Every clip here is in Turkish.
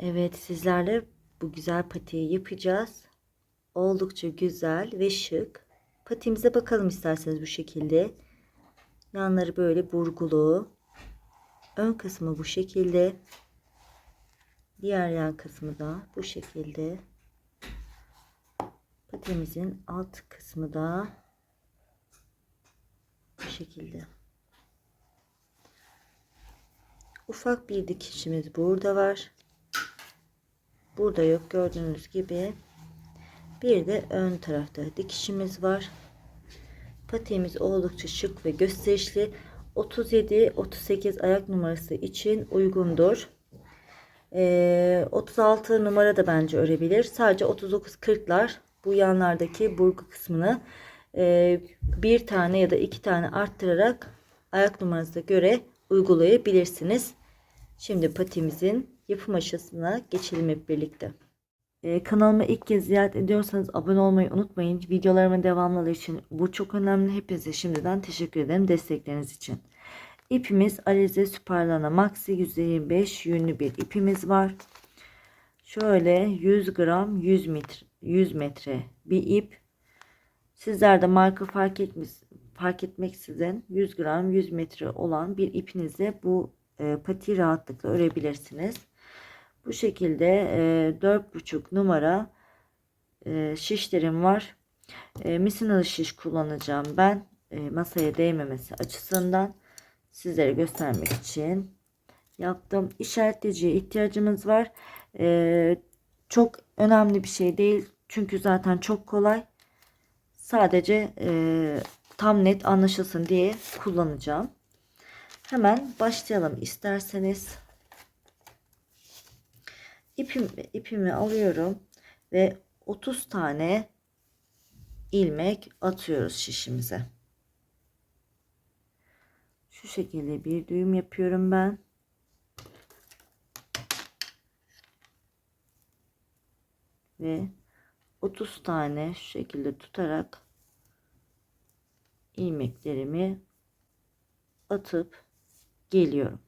Evet sizlerle bu güzel patiği yapacağız. Oldukça güzel ve şık. Patiğimize bakalım isterseniz bu şekilde. Yanları böyle burgulu. Ön kısmı bu şekilde. Diğer yan kısmı da bu şekilde. Patiğimizin alt kısmı da bu şekilde. Ufak bir dikişimiz burada var. Burada yok gördüğünüz gibi. Bir de ön tarafta dikişimiz var. Patiğimiz oldukça şık ve gösterişli. 37-38 ayak numarası için uygundur. Ee, 36 numara da bence örebilir. Sadece 39-40'lar bu yanlardaki burgu kısmını e, bir tane ya da iki tane arttırarak ayak numaranıza göre uygulayabilirsiniz. Şimdi patimizin yapım aşamasına geçelim hep birlikte. Ee, kanalıma ilk kez ziyaret ediyorsanız abone olmayı unutmayın. Videolarımın devamlılığı için bu çok önemli. Hepinize şimdiden teşekkür ederim destekleriniz için. İpimiz Alize Süperlana Maxi %25 yünlü bir ipimiz var. Şöyle 100 gram 100 metre, 100 metre bir ip. Sizler de marka fark etmiş, fark etmeksizin 100 gram 100 metre olan bir ipinizle bu e, pati rahatlıkla örebilirsiniz. Bu şekilde e, 4,5 numara e, şişlerim var. E, misinalı şiş kullanacağım ben. E, masaya değmemesi açısından sizlere göstermek için yaptım. İşaretleyiciye ihtiyacımız var. E, çok önemli bir şey değil. Çünkü zaten çok kolay. Sadece e, tam net anlaşılsın diye kullanacağım. Hemen başlayalım isterseniz. İpim, ipimi alıyorum ve 30 tane ilmek atıyoruz şişimize. Şu şekilde bir düğüm yapıyorum ben. Ve 30 tane şu şekilde tutarak ilmeklerimi atıp geliyorum.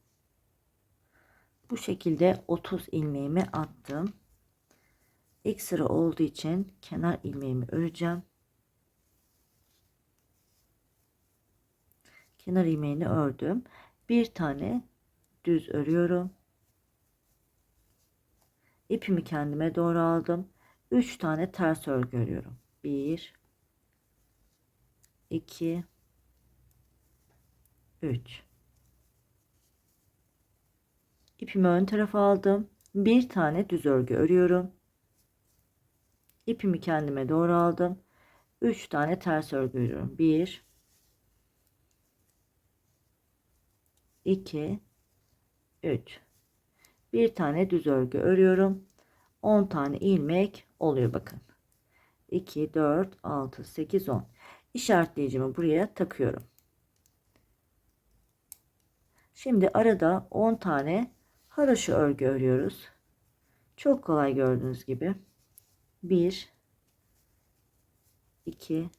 Bu şekilde 30 ilmeğimi attım. İlk sıra olduğu için kenar ilmeğimi öreceğim. Kenar ilmeğini ördüm. Bir tane düz örüyorum. İpimi kendime doğru aldım. 3 tane ters örgü örüyorum. 1 2 3 İpimi ön tarafa aldım. Bir tane düz örgü örüyorum. İpimi kendime doğru aldım. 3 tane ters örgü örüyorum. 1 2 3 bir tane düz örgü örüyorum. 10 tane ilmek oluyor bakın. 2 4 6 8 10 işaretleyicimi buraya takıyorum. Şimdi arada 10 tane haroşa örgü örüyoruz. Çok kolay gördüğünüz gibi. 1 2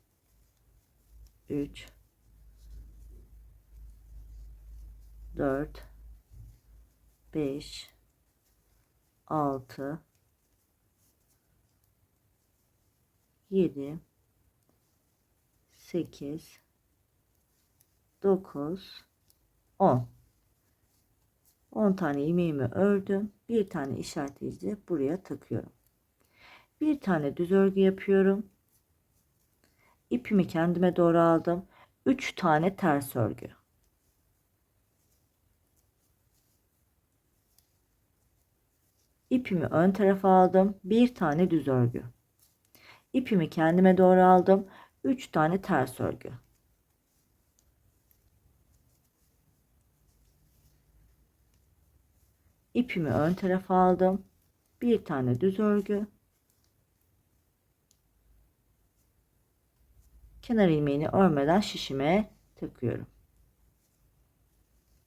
3 4 5 6 7 8 9 10 10 tane ilmeğimi ördüm. Bir tane işaretleyici buraya takıyorum. Bir tane düz örgü yapıyorum. İpimi kendime doğru aldım. 3 tane ters örgü. İpimi ön tarafa aldım. Bir tane düz örgü. İpimi kendime doğru aldım. 3 tane ters örgü. İpimi ön tarafa aldım. Bir tane düz örgü. Kenar ilmeğini örmeden şişime takıyorum.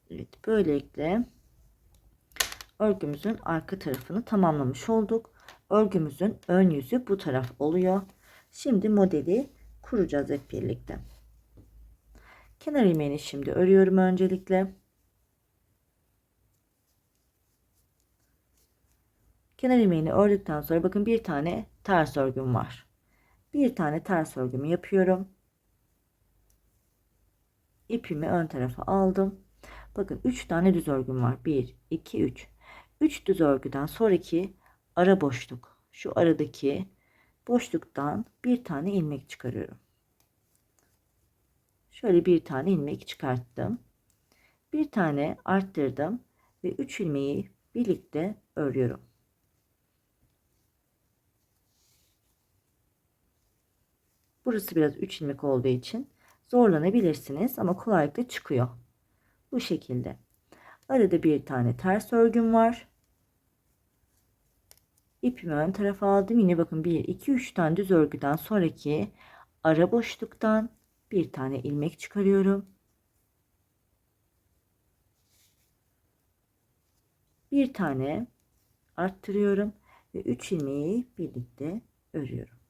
Evet böylelikle örgümüzün arka tarafını tamamlamış olduk. Örgümüzün ön yüzü bu taraf oluyor. Şimdi modeli kuracağız hep birlikte. Kenar ilmeğini şimdi örüyorum öncelikle. Kenar ilmeğini ördükten sonra bakın bir tane ters örgüm var. Bir tane ters örgümü yapıyorum. İpimi ön tarafa aldım. Bakın 3 tane düz örgüm var. 1, 2, 3. 3 düz örgüden sonraki ara boşluk. Şu aradaki boşluktan bir tane ilmek çıkarıyorum. Şöyle bir tane ilmek çıkarttım. Bir tane arttırdım ve 3 ilmeği birlikte örüyorum. Burası biraz 3 ilmek olduğu için zorlanabilirsiniz ama kolaylıkla çıkıyor. Bu şekilde. Arada bir tane ters örgüm var. İpimi ön tarafa aldım. Yine bakın 1, 2, 3 tane düz örgüden sonraki ara boşluktan bir tane ilmek çıkarıyorum. Bir tane arttırıyorum ve 3 ilmeği birlikte örüyorum.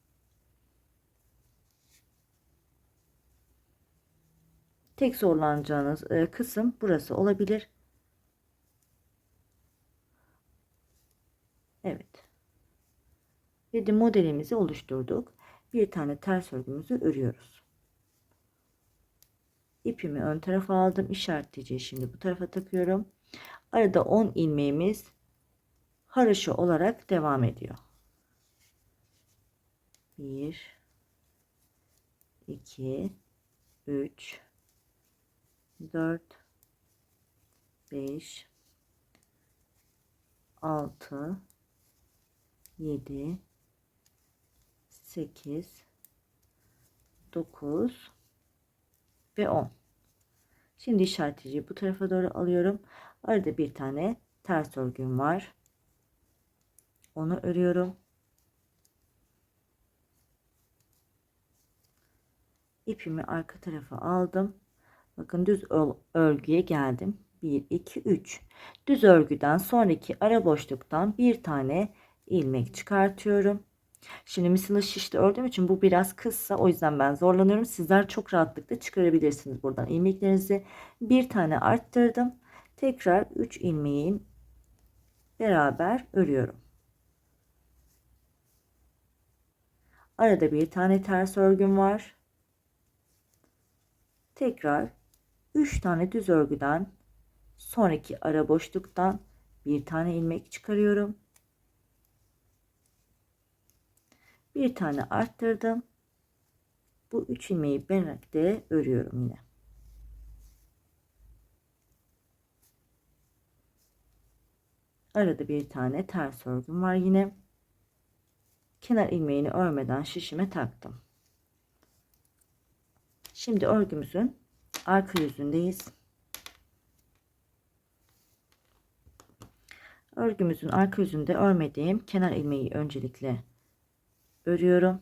Tek zorlanacağınız e, kısım burası olabilir. Evet. Ve de modelimizi oluşturduk. Bir tane ters örgümüzü örüyoruz. İpimi ön tarafa aldım. İşaretleyeceği şimdi bu tarafa takıyorum. Arada 10 ilmeğimiz haroşa olarak devam ediyor. 1 2 3 4 5 6 7 8 9 ve 10 şimdi işaretçiyi bu tarafa doğru alıyorum. Arada bir tane ters örgüm var. Onu örüyorum. İpimi arka tarafa aldım bakın düz örgüye geldim 1 2 3 düz örgüden sonraki ara boşluktan bir tane ilmek çıkartıyorum Şimdi misinalı şişte ördüğüm için bu biraz kısa. O yüzden ben zorlanıyorum. Sizler çok rahatlıkla çıkarabilirsiniz buradan ilmeklerinizi. Bir tane arttırdım. Tekrar 3 ilmeğin beraber örüyorum. Arada bir tane ters örgüm var. Tekrar 3 tane düz örgüden sonraki ara boşluktan bir tane ilmek çıkarıyorum. bir tane arttırdım. Bu üç ilmeği birlikte örüyorum yine. Arada bir tane ters örgüm var yine. Kenar ilmeğini örmeden şişime taktım. Şimdi örgümüzün arka yüzündeyiz. Örgümüzün arka yüzünde örmediğim kenar ilmeği öncelikle örüyorum.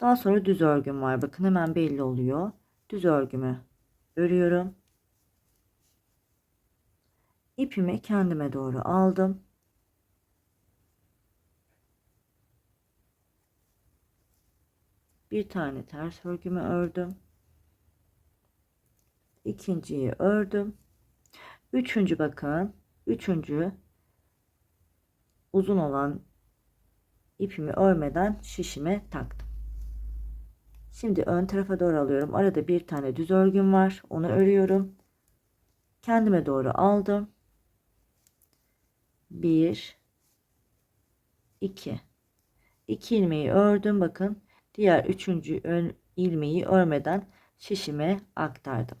Daha sonra düz örgüm var. Bakın hemen belli oluyor. Düz örgümü örüyorum. İpimi kendime doğru aldım. Bir tane ters örgümü ördüm. İkinciyi ördüm. Üçüncü bakın. Üçüncü uzun olan ipimi örmeden şişime taktım. Şimdi ön tarafa doğru alıyorum. Arada bir tane düz örgüm var. Onu örüyorum. Kendime doğru aldım. 1 2 2 ilmeği ördüm. Bakın diğer üçüncü ön ilmeği örmeden şişime aktardım.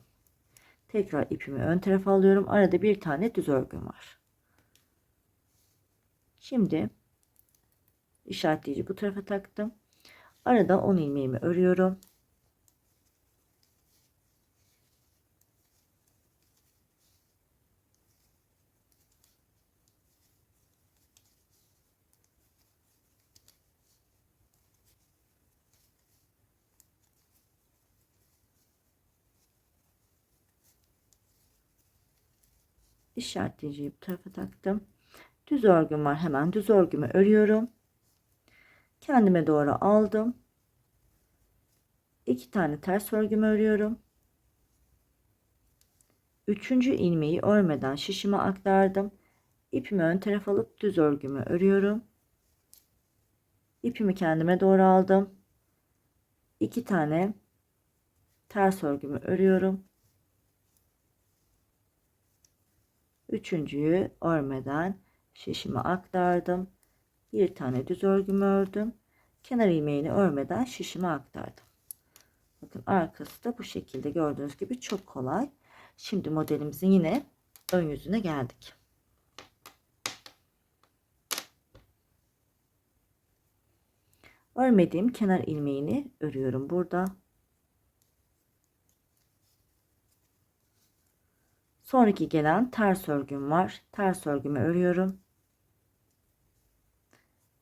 Tekrar ipimi ön tarafa alıyorum. Arada bir tane düz örgüm var. Şimdi işaretleyici bu tarafa taktım. Arada 10 ilmeğimi örüyorum. İşaretleyiciyi bu tarafa taktım. Düz örgüm var. Hemen düz örgümü örüyorum kendime doğru aldım. İki tane ters örgümü örüyorum. Üçüncü ilmeği örmeden şişime aktardım. ipimi ön tarafa alıp düz örgümü örüyorum. İpimi kendime doğru aldım. İki tane ters örgümü örüyorum. Üçüncüyü örmeden şişimi aktardım. Bir tane düz örgümü ördüm. Kenar ilmeğini örmeden şişimi aktardım. Bakın arkası da bu şekilde gördüğünüz gibi çok kolay. Şimdi modelimizin yine ön yüzüne geldik. Örmediğim kenar ilmeğini örüyorum burada. Sonraki gelen ters örgüm var. Ters örgümü örüyorum.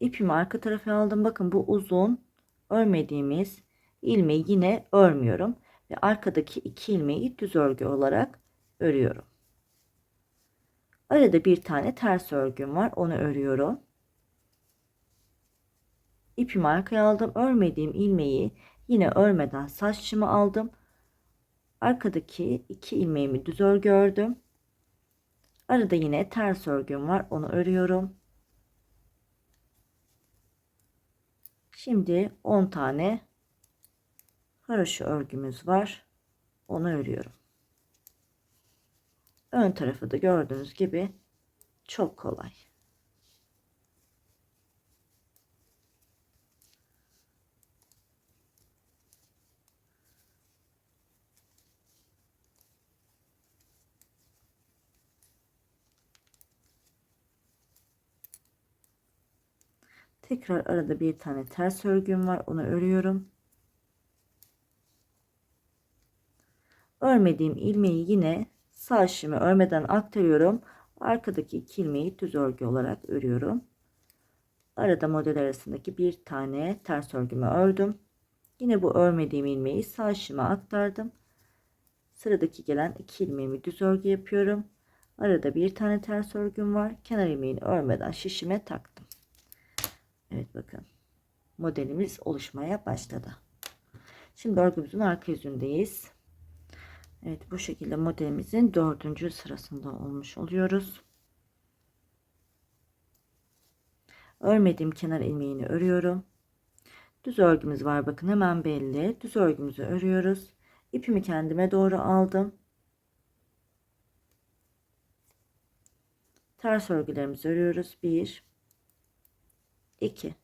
İpimi arka tarafa aldım. Bakın bu uzun örmediğimiz ilmeği yine örmüyorum ve arkadaki iki ilmeği düz örgü olarak örüyorum. Arada bir tane ters örgüm var. Onu örüyorum. İpimi arkaya aldım. Örmediğim ilmeği yine örmeden saçımı aldım. Arkadaki iki ilmeğimi düz örgü ördüm. Arada yine ters örgüm var. Onu örüyorum. Şimdi 10 tane haroşa örgümüz var. Onu örüyorum. Ön tarafı da gördüğünüz gibi çok kolay. Tekrar arada bir tane ters örgüm var. Onu örüyorum. Örmediğim ilmeği yine sağ şişimi örmeden aktarıyorum. Arkadaki iki ilmeği düz örgü olarak örüyorum. Arada model arasındaki bir tane ters örgümü ördüm. Yine bu örmediğim ilmeği sağ şişime aktardım. Sıradaki gelen iki ilmeğimi düz örgü yapıyorum. Arada bir tane ters örgüm var. Kenar ilmeğini örmeden şişime taktım. Evet bakın. Modelimiz oluşmaya başladı. Şimdi örgümüzün arka yüzündeyiz. Evet bu şekilde modelimizin dördüncü sırasında olmuş oluyoruz. Örmediğim kenar ilmeğini örüyorum. Düz örgümüz var bakın hemen belli. Düz örgümüzü örüyoruz. İpimi kendime doğru aldım. Ters örgülerimizi örüyoruz. 1 2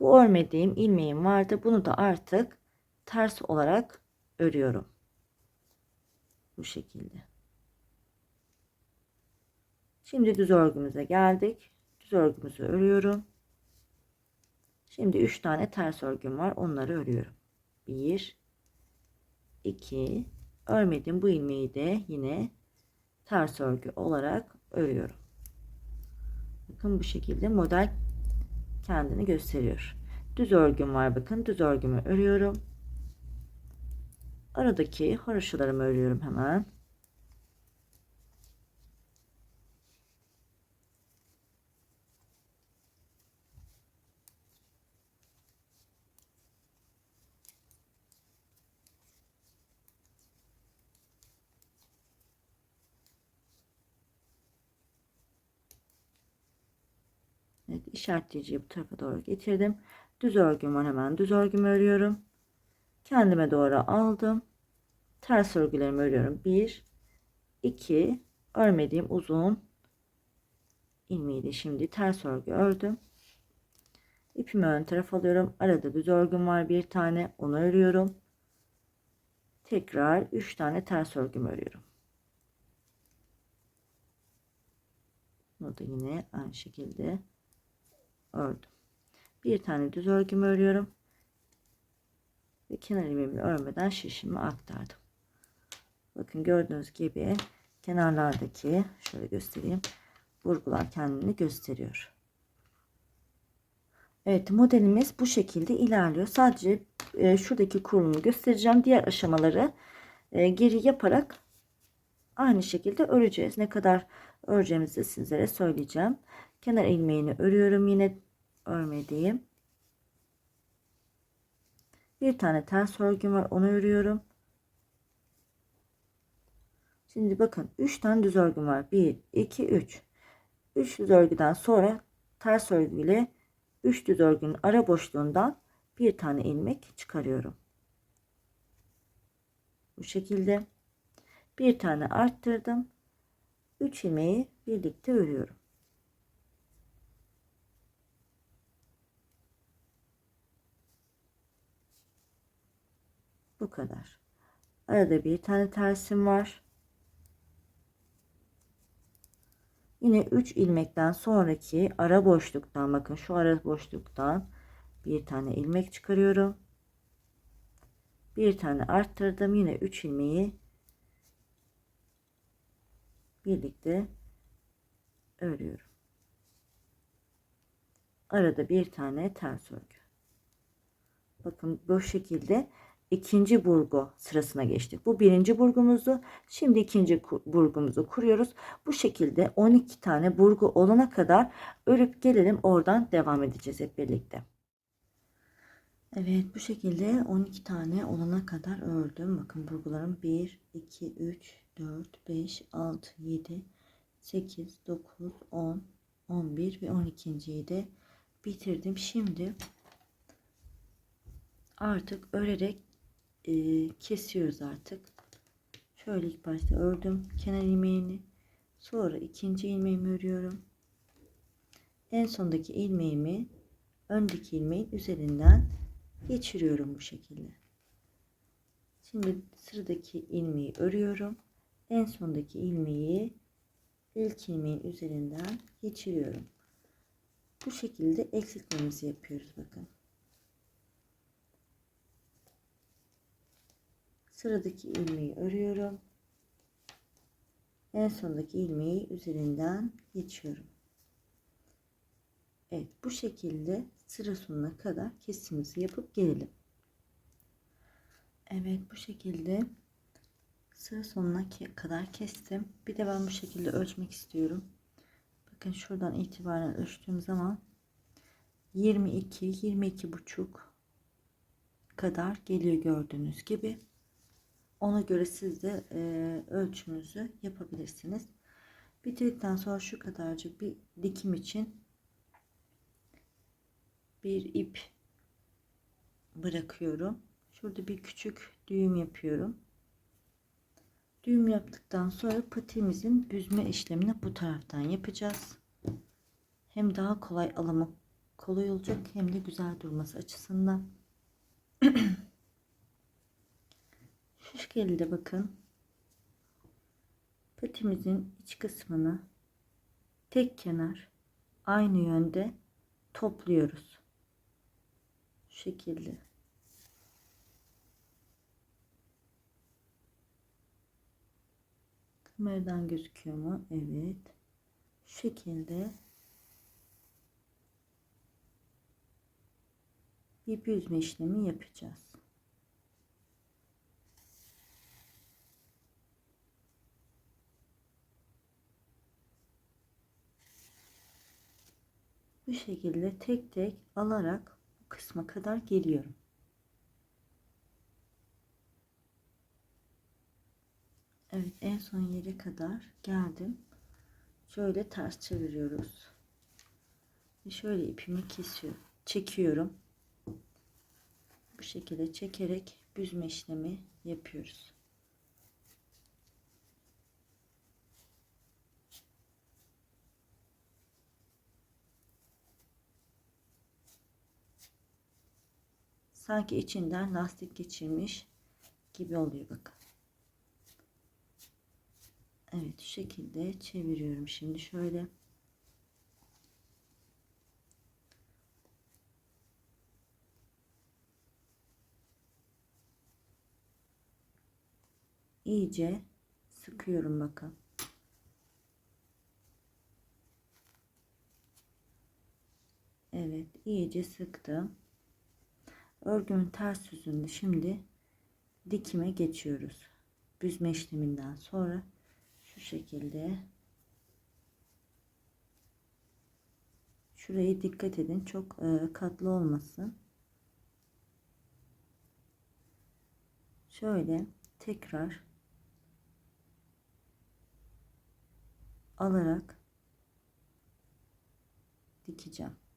Bu örmediğim ilmeğim vardı. Bunu da artık ters olarak örüyorum. Bu şekilde. Şimdi düz örgümüze geldik. Düz örgümüzü örüyorum. Şimdi 3 tane ters örgüm var. Onları örüyorum. 1 2 örmedim bu ilmeği de yine ters örgü olarak örüyorum. Bakın bu şekilde model kendini gösteriyor. Düz örgüm var bakın. Düz örgümü örüyorum. Aradaki haroşalarımı örüyorum hemen. Evet, işaretleyiciyi bu tarafa doğru getirdim. Düz örgüm var hemen. Düz örgümü örüyorum. Kendime doğru aldım. Ters örgülerimi örüyorum. 1 2 örmediğim uzun ilmeği de şimdi ters örgü ördüm. İpimi ön taraf alıyorum. Arada düz örgüm var bir tane. Onu örüyorum. Tekrar 3 tane ters örgüm örüyorum. Bunu da yine aynı şekilde ördüm. Bir tane düz örgümü örüyorum. Ve kenar ilmeğimi örmeden şişimi aktardım. Bakın gördüğünüz gibi kenarlardaki şöyle göstereyim. Vurgular kendini gösteriyor. Evet modelimiz bu şekilde ilerliyor. Sadece e, şuradaki kurulumu göstereceğim. Diğer aşamaları e, geri yaparak aynı şekilde öreceğiz. Ne kadar öreceğimizi sizlere söyleyeceğim. Kenar ilmeğini örüyorum yine örmediğim. Bir tane ters örgüm var onu örüyorum. Şimdi bakın 3 tane düz örgüm var. 1 2 3. 3 düz örgüden sonra ters örgü ile 3 düz örgünün ara boşluğundan bir tane ilmek çıkarıyorum. Bu şekilde bir tane arttırdım. 3 ilmeği birlikte örüyorum. Bu kadar. Arada bir tane tersim var. Yine 3 ilmekten sonraki ara boşluktan bakın şu ara boşluktan bir tane ilmek çıkarıyorum. Bir tane arttırdım. Yine 3 ilmeği birlikte örüyorum. Arada bir tane ters örgü. Bakın bu şekilde ikinci burgu sırasına geçtik. Bu birinci burgumuzu şimdi ikinci burgumuzu kuruyoruz. Bu şekilde 12 tane burgu olana kadar örüp gelelim oradan devam edeceğiz hep birlikte. Evet bu şekilde 12 tane olana kadar ördüm. Bakın burgularım 1, 2, 3, 4, 5, 6, 7, 8, 9, 10, 11 ve 12.yi de bitirdim. Şimdi artık örerek e, kesiyoruz artık. Şöyle ilk başta ördüm kenar ilmeğini. Sonra ikinci ilmeğimi örüyorum. En sondaki ilmeğimi öndeki ilmeğin üzerinden geçiriyorum bu şekilde. Şimdi sıradaki ilmeği örüyorum. En sondaki ilmeği ilk ilmeğin üzerinden geçiriyorum. Bu şekilde eksiltmemizi yapıyoruz bakın. Sıradaki ilmeği örüyorum. En sondaki ilmeği üzerinden geçiyorum. Evet bu şekilde sıra sonuna kadar kesimimizi yapıp gelelim. Evet bu şekilde sıra sonuna kadar kestim. Bir de ben bu şekilde ölçmek istiyorum. Bakın şuradan itibaren ölçtüğüm zaman 22 22 buçuk kadar geliyor gördüğünüz gibi. Ona göre siz de e, ölçümünüzü yapabilirsiniz. Bitirdikten sonra şu kadarcık bir dikim için bir ip bırakıyorum. Şurada bir küçük düğüm yapıyorum. Düğüm yaptıktan sonra patimizin büzme işlemini bu taraftan yapacağız. Hem daha kolay alımı kolay olacak hem de güzel durması açısından. Şu şekilde bakın. Patimizin iç kısmını tek kenar aynı yönde topluyoruz. Şu şekilde. Kameradan gözüküyor mu? Evet. Şu şekilde bir büzme işlemi yapacağız. Bu şekilde tek tek alarak bu kısma kadar geliyorum. Evet en son yere kadar geldim. Şöyle ters çeviriyoruz. Ve şöyle ipimi kesiyor, çekiyorum. Bu şekilde çekerek büzme işlemi yapıyoruz. Sanki içinden lastik geçirmiş gibi oluyor bakın. Evet şu şekilde çeviriyorum şimdi şöyle. iyice sıkıyorum bakın. Evet iyice sıktım. Örgümün ters yüzünde şimdi dikime geçiyoruz. Büzme işleminden sonra şu şekilde şurayı dikkat edin çok e, katlı olmasın şöyle tekrar alarak dikeceğim.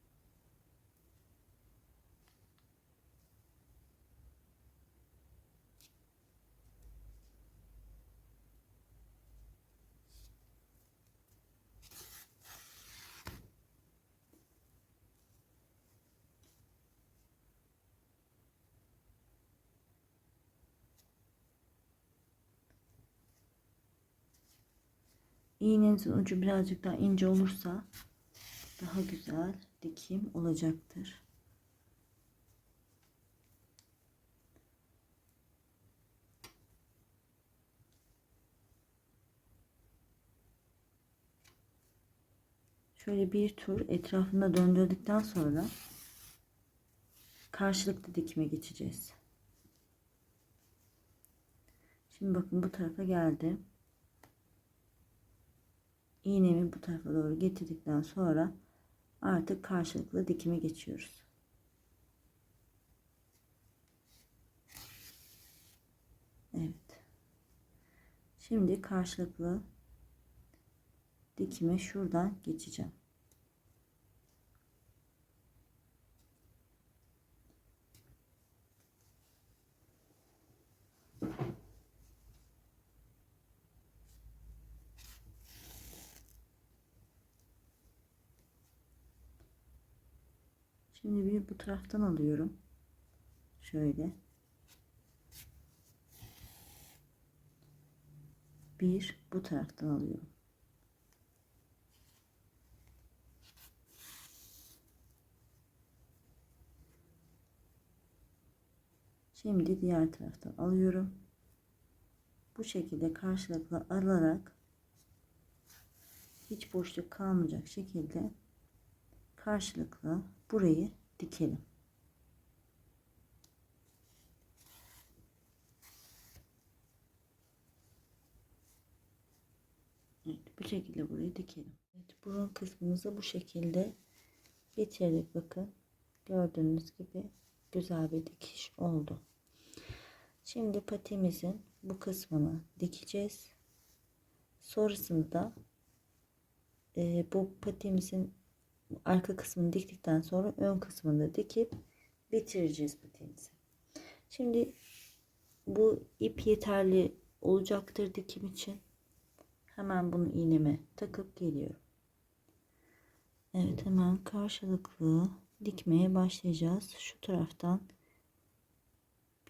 İğnenizin ucu birazcık daha ince olursa daha güzel dikim olacaktır. Şöyle bir tur etrafında döndürdükten sonra karşılıklı dikime geçeceğiz. Şimdi bakın bu tarafa geldim iğnemi bu tarafa doğru getirdikten sonra artık karşılıklı dikime geçiyoruz. Evet. Şimdi karşılıklı dikime şuradan geçeceğim. Şimdi bir bu taraftan alıyorum. Şöyle. Bir bu taraftan alıyorum. Şimdi diğer taraftan alıyorum. Bu şekilde karşılıklı alarak hiç boşluk kalmayacak şekilde karşılıklı burayı dikelim. Evet, bu şekilde burayı dikelim. Evet, burun kısmımızı bu şekilde bitirdik. Bakın gördüğünüz gibi güzel bir dikiş oldu. Şimdi patimizin bu kısmını dikeceğiz. Sonrasında e, bu patimizin arka kısmını diktikten sonra ön kısmını da dikip bitireceğiz patiğimizi. Şimdi bu ip yeterli olacaktır dikim için. Hemen bunu iğneme takıp geliyorum. Evet hemen karşılıklı dikmeye başlayacağız. Şu taraftan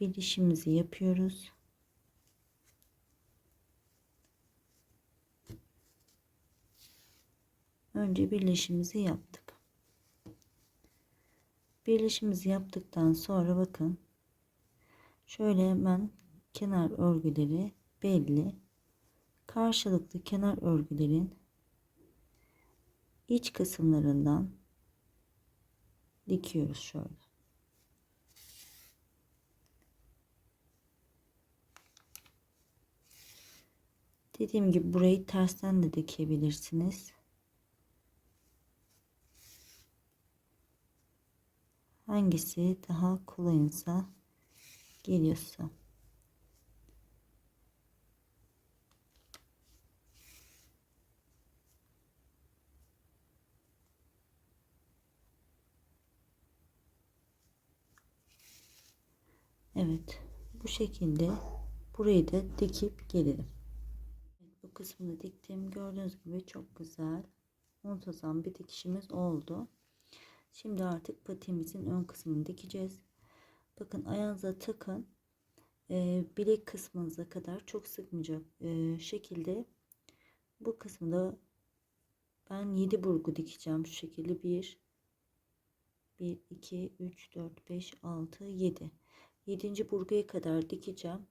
bir işimizi yapıyoruz. Önce birleşimizi yaptık. Birleşimizi yaptıktan sonra bakın şöyle hemen kenar örgüleri belli. Karşılıklı kenar örgülerin iç kısımlarından dikiyoruz şöyle. Dediğim gibi burayı tersten de dikebilirsiniz. Hangisi daha kolayınsa geliyorsa. Evet bu şekilde burayı da dikip gelelim. bu kısmını diktim gördüğünüz gibi çok güzel muntazam bir dikişimiz oldu. Şimdi artık patiğimizin ön kısmını dikeceğiz. Bakın ayağınıza takın. E, bilek kısmınıza kadar çok sıkmayacak e, şekilde bu kısmında ben 7 burgu dikeceğim. Şu şekilde 1 1 2 3 4 5 6 7 7. burguya kadar dikeceğim.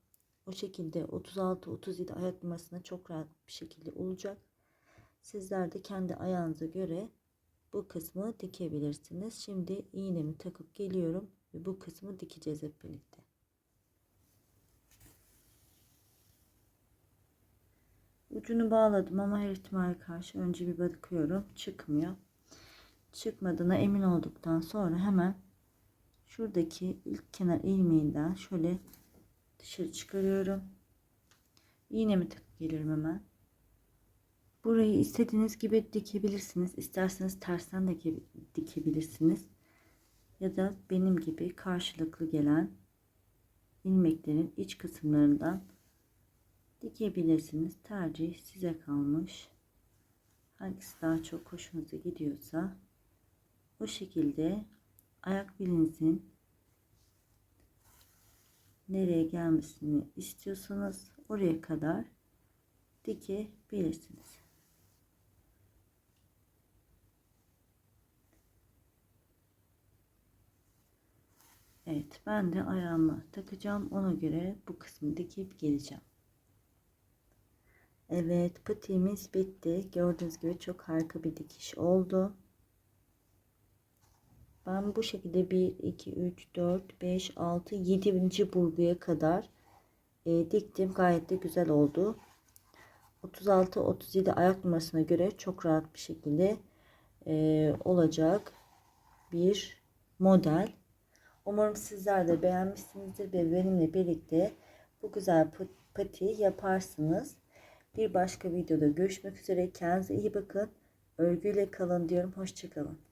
O şekilde 36 37 ayak numarasına çok rahat bir şekilde olacak. Sizler de kendi ayağınıza göre bu kısmı dikebilirsiniz. Şimdi iğnemi takıp geliyorum ve bu kısmı dikeceğiz hep birlikte. Ucunu bağladım ama her ihtimale karşı önce bir bakıyorum. Çıkmıyor. Çıkmadığına emin olduktan sonra hemen şuradaki ilk kenar ilmeğinden şöyle dışarı çıkarıyorum. İğnemi takıp gelirim hemen. Burayı istediğiniz gibi dikebilirsiniz. İsterseniz tersten de dike- dikebilirsiniz. Ya da benim gibi karşılıklı gelen ilmeklerin iç kısımlarından dikebilirsiniz. Tercih size kalmış. Hangisi daha çok hoşunuza gidiyorsa o şekilde ayak bilinizin nereye gelmesini istiyorsanız oraya kadar dikebilirsiniz. Evet ben de ayağıma takacağım. Ona göre bu kısmı dikip geleceğim. Evet patiğimiz bitti. Gördüğünüz gibi çok harika bir dikiş oldu. Ben bu şekilde 1, 2, 3, 4, 5, 6, 7. burguya kadar e, diktim. Gayet de güzel oldu. 36, 37 ayak numarasına göre çok rahat bir şekilde e, olacak bir model. Umarım sizler de beğenmişsinizdir ve benimle birlikte bu güzel patiği yaparsınız. Bir başka videoda görüşmek üzere. Kendinize iyi bakın. Örgüyle kalın diyorum. Hoşçakalın.